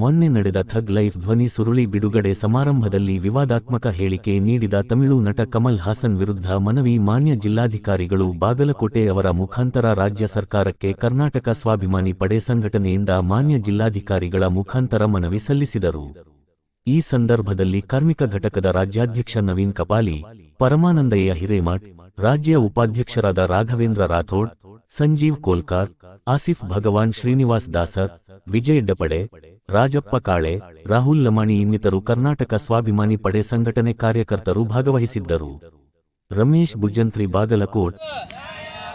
ಮೊನ್ನೆ ನಡೆದ ಥಗ್ ಲೈಫ್ ಧ್ವನಿ ಸುರುಳಿ ಬಿಡುಗಡೆ ಸಮಾರಂಭದಲ್ಲಿ ವಿವಾದಾತ್ಮಕ ಹೇಳಿಕೆ ನೀಡಿದ ತಮಿಳು ನಟ ಕಮಲ್ ಹಾಸನ್ ವಿರುದ್ಧ ಮನವಿ ಮಾನ್ಯ ಜಿಲ್ಲಾಧಿಕಾರಿಗಳು ಬಾಗಲಕೋಟೆ ಅವರ ಮುಖಾಂತರ ರಾಜ್ಯ ಸರ್ಕಾರಕ್ಕೆ ಕರ್ನಾಟಕ ಸ್ವಾಭಿಮಾನಿ ಪಡೆ ಸಂಘಟನೆಯಿಂದ ಮಾನ್ಯ ಜಿಲ್ಲಾಧಿಕಾರಿಗಳ ಮುಖಾಂತರ ಮನವಿ ಸಲ್ಲಿಸಿದರು. ಈ ಸಂದರ್ಭದಲ್ಲಿ ಕಾರ್ಮಿಕ ಘಟಕದ ರಾಜ್ಯಾಧ್ಯಕ್ಷ ನವೀನ್ ಕಪಾಲಿ, ಪರಮಾನಂದಯ್ಯ ಹಿರೇಮಠ್, ರಾಜ್ಯ ಉಪಾಧ್ಯಕ್ಷರಾದ ರಾಘವೇಂದ್ರ ರಾಥೋಡ್, ಸಂಜೀವ್ ಕೋಲ್ಕಾರ್, ಆಸಿಫ್ ಭಗವಾನ್ ಶ್ರೀನಿವಾಸ್ ದಾಸರ್, ವಿಜಯ್ ಡಪಡೆ ರಾಜಪ್ಪ ಕಾಳೆ ರಾಹುಲ್ ಲಮಾಣಿ ಇನ್ನಿತರು ಕರ್ನಾಟಕ ಸ್ವಾಭಿಮಾನಿ ಪಡೆ ಸಂಘಟನೆ ಕಾರ್ಯಕರ್ತರು ಭಾಗವಹಿಸಿದ್ದರು. ರಮೇಶ್ ಭುಜಂತ್ರಿ ಬಾಗಲಕೋಟ್.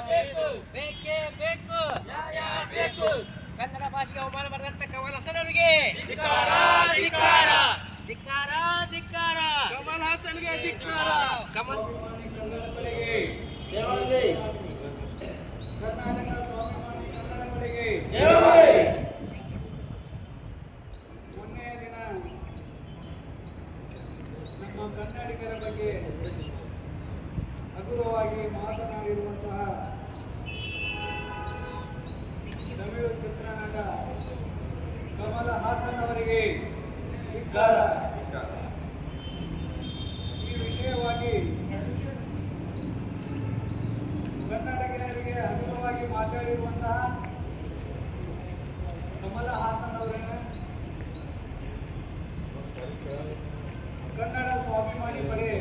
ಬೇಕು ಬೇಕೇ ಬೇಕು ಬೇಕು ಕನ್ನಡ ಭಾಷೆಗೆ ಅವಮಾನ ಮಾಡಿದಂತ ಕಮಲ್ ಹಾಸನ್ಗೆ ಕಮಲ್ ಕರ್ನಾಟಕ ಸ್ವಾಭಿಮಾನಿ ಕನ್ನಡಗಳಿಗೆ ಮೊನ್ನೆಯ ದಿನ ನಮ್ಮ ಕನ್ನಡಿಗರ ಬಗ್ಗೆ ಹಗುರವಾಗಿ ಮಾತನಾಡಿರುವಂತಹ ತಮಿಳು ಚಿತ್ರನಟ ಕಮಲ ಹಾಸನ್ ಅವರಿಗೆ ಇದ್ದಾರ ಈ ವಿಷಯವಾಗಿ ಕನ್ನಡಿಗರಿಗೆ ಹಗುರವಾಗಿ ಮಾತಾಡಿರುವಂತಹ ಕಮಲ ಹಾಸನ್ ಅವರನ್ನು ಕನ್ನಡ ಸ್ವಾಭಿಮಾನಿ ಪಡೆ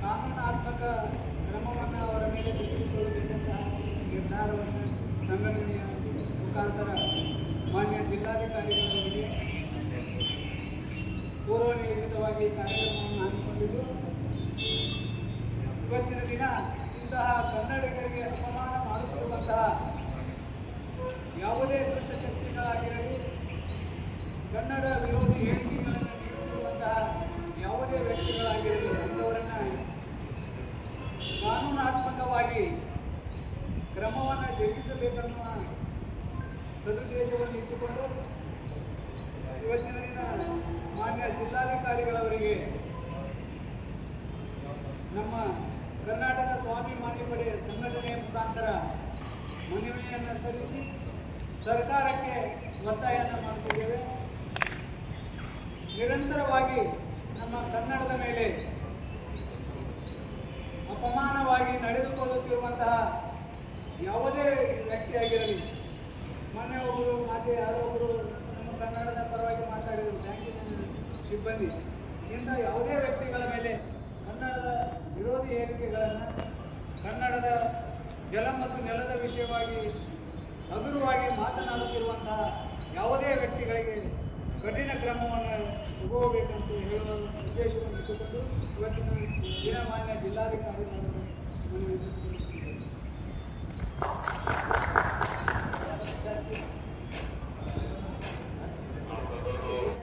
ಕಾನೂನಾತ್ಮಕ ಕ್ರಮವನ್ನು ಅವರ ಮೇಲೆ ತೆಗೆದುಕೊಳ್ಳಬೇಕಂತಹ ನಿರ್ಧಾರವನ್ನು ಸಂಘಟನೆಯ ಮುಖಾಂತರ ಮಾನ್ಯ ಜಿಲ್ಲಾಧಿಕಾರಿಗಳೊಂದಿಗೆ ಪೂರ್ವ ನಿಯೋಜಿತವಾಗಿ ಕಾರ್ಯಕ್ರಮವನ್ನು ಹಮ್ಮಿಕೊಂಡಿದ್ದು, ಇವತ್ತಿನ ದಿನ ಇಂತಹ ಕನ್ನಡಿಗರಿಗೆ ಅಪಮಾನ ಮಾಡುತ್ತಿರುವಂತಹ ಯಾವುದೇ ದುಷ್ಟಶಕ್ತಿಗಳಾಗಿರಲಿ, ಕನ್ನಡ ವಿರೋಧಿ ಹೇಳಿಕೆಗಳನ್ನು ನೀಡುತ್ತಿರುವಂತಹ ಯಾವುದೇ ವ್ಯಕ್ತಿಗಳಾಗಿರಲಿ ಅಂಥವರನ್ನು ಕಾನೂನಾತ್ಮಕವಾಗಿ ಕ್ರಮವನ್ನು ಜರುಗಿಸಬೇಕನ್ನುವ ಸದುದ್ದೇಶವನ್ನು ಇಟ್ಟುಕೊಂಡು ಇವತ್ತಿನ ದಿನ ಮಾನ್ಯ ಜಿಲ್ಲಾಧಿಕಾರಿಗಳವರಿಗೆ ನಮ್ಮ ಕರ್ನಾಟಕ ಸ್ವಾಭಿಮಾನಿ ಪಡೆ ಸಂಘಟನೆಯ ಮುಖಾಂತರ ಮನವಿಯನ್ನು ಸಲ್ಲಿಸಿ ಸರ್ಕಾರಕ್ಕೆ ಒತ್ತಾಯವನ್ನು ಮಾಡುತ್ತಿದ್ದೇವೆ. ನಿರಂತರವಾಗಿ ನಮ್ಮ ಕನ್ನಡದ ಮೇಲೆ ಅಪಮಾನವಾಗಿ ನಡೆದುಕೊಳ್ಳುತ್ತಿರುವಂತಹ ಯಾವುದೇ ವ್ಯಕ್ತಿಯಾಗಿರಲಿ ಮೊನ್ನೆ ಒಬ್ಬರು ಮಾತೆ ಯಾರೋ ಒಬ್ಬರು ನಮ್ಮ ಕನ್ನಡದ ಪರವಾಗಿ ಮಾತಾಡಿದರು ಬ್ಯಾಂಕಿನ ಸಿಬ್ಬಂದಿ. ಇಂಥ ಯಾವುದೇ ವ್ಯಕ್ತಿಗಳ ಮೇಲೆ ಕನ್ನಡದ ವಿರೋಧಿ ಹೇಳಿಕೆಗಳನ್ನು ಕನ್ನಡದ ಜಲ ಮತ್ತು ನೆಲದ ವಿಷಯವಾಗಿ ಹಗುರವಾಗಿ ಮಾತನಾಡುತ್ತಿರುವಂತಹ ಯಾವುದೇ ವ್ಯಕ್ತಿಗಳಿಗೆ ಕಠಿಣ ಕ್ರಮವನ್ನು ತಗೋಬೇಕಂತ ಹೇಳುವ ಉದ್ದೇಶವನ್ನು ಇಟ್ಟುಕೊಂಡು ಇವತ್ತಿನ ದಿನಮಾನ್ಯ ಜಿಲ್ಲಾಧಿಕಾರಿಗಳನ್ನು